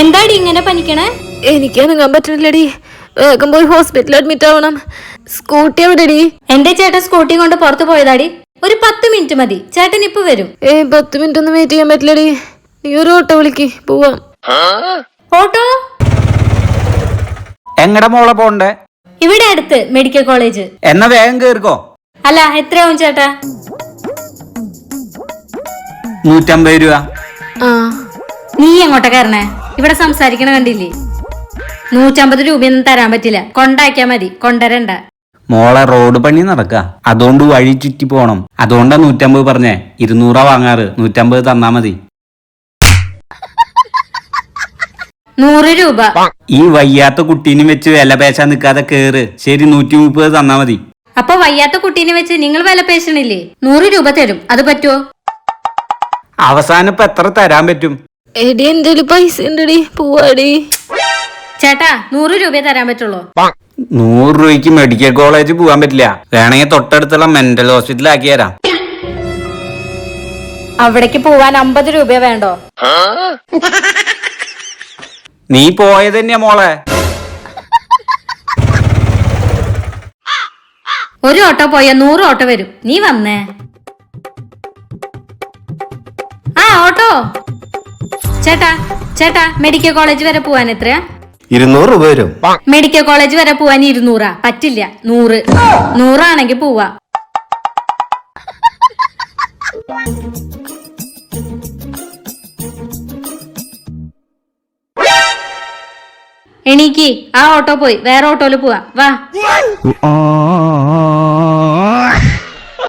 എന്താടി ഇങ്ങനെ പനിക്കണേ? എനിക്ക് അനങ്ങാൻ പറ്റുന്നില്ലടി വേഗം പോയി ഹോസ്പിറ്റലിൽ അഡ്മിറ്റ് ആവണം. സ്കൂട്ടി എവിടെടി? എന്റെ ചേട്ടൻ സ്കൂട്ടി കൊണ്ട് പുറത്തു പോയതാടി. ഒരു പത്ത് മിനിറ്റ് മതി. ചേട്ടൻ ഇപ്പൊ വരും. ഏ പത്ത് മിനിറ്റ് ഒന്നും വെയിറ്റ് ചെയ്യാൻ പറ്റില്ലടി. നീ ഒരു ഓട്ടോ വിളിക്ക്. പോവാം. ഓട്ടോ? എങ്ങടെ മോളെ പോണ്ടേ? ഇവിടെ അടുത്ത് മെഡിക്കൽ കോളേജ് എന്നാ വേഗം കേറിക്കോ. അല്ല എത്രയാവും ചേട്ടാ? നൂറ്റമ്പത് രൂപ. ആ. നീ എങ്ങോട്ടാ കയറണേ? ഇവിടെ സംസാരിക്കണ കണ്ടില്ലേ? നൂറ്റമ്പത് രൂപയൊന്നും തരാൻ പറ്റില്ല. കൊണ്ടാക്കിയാ മതി. കൊണ്ടരണ്ട മോളെ റോഡ് പണി നടക്ക. അതുകൊണ്ട് വഴി ചുറ്റി പോണം. അതുകൊണ്ടാ നൂറ്റമ്പത് പറഞ്ഞേ. ഇരുന്നൂറാ വാങ്ങാറ്. നൂറ്റമ്പത് തന്നാ മതി. നൂറ് രൂപ. ഈ വയ്യാത്ത കുട്ടീനും വെച്ച് വില പേശാൻ നിൽക്കാതെ കേറ്. ശരി നൂറ്റി മുപ്പത് തന്നാ മതി. അപ്പൊ വയ്യാത്ത കുട്ടീനെ വെച്ച് നിങ്ങൾ വില പേശണില്ലേ? നൂറ് രൂപ തരും. അത് പറ്റുമോ അവസാനം ഇപ്പൊ എത്ര തരാൻ പറ്റും? എടി എന്റെ പൈസ ഉണ്ടടി പോവാടി. ചേട്ടാ നൂറ് രൂപയെ തരാൻ പറ്റുള്ളൂ. നൂറ് രൂപയ്ക്ക് മെഡിക്കൽ കോളേജ് പോകാൻ പറ്റില്ല. വേണമെങ്കിൽ തൊട്ടടുത്തുള്ള മെന്റൽ ഹോസ്പിറ്റലിൽ ആക്കി തരാം. അവിടേക്ക് പോവാൻ അമ്പത് രൂപ വേണ്ടോ? നീ പോയത് തന്നെയാ മോളെ. ഒരു ഓട്ടോ പോയ നൂറ് ഓട്ടോ വരും. നീ വന്നേ. ആ ഓട്ടോ. ചേട്ടാ ചേട്ടാ മെഡിക്കൽ കോളേജ് വരെ പോവാൻ എത്രയാ? ഇരുന്നൂറ് രൂപ വരും. മെഡിക്കൽ കോളേജ് വരെ പോവാൻ ഇരുന്നൂറാ. പറ്റില്ല നൂറ്. നൂറാണെങ്കിൽ പോവാ. എണീക്ക് ആ ഓട്ടോ പോയി. വേറെ ഓട്ടോയിൽ പോവാ. വാ.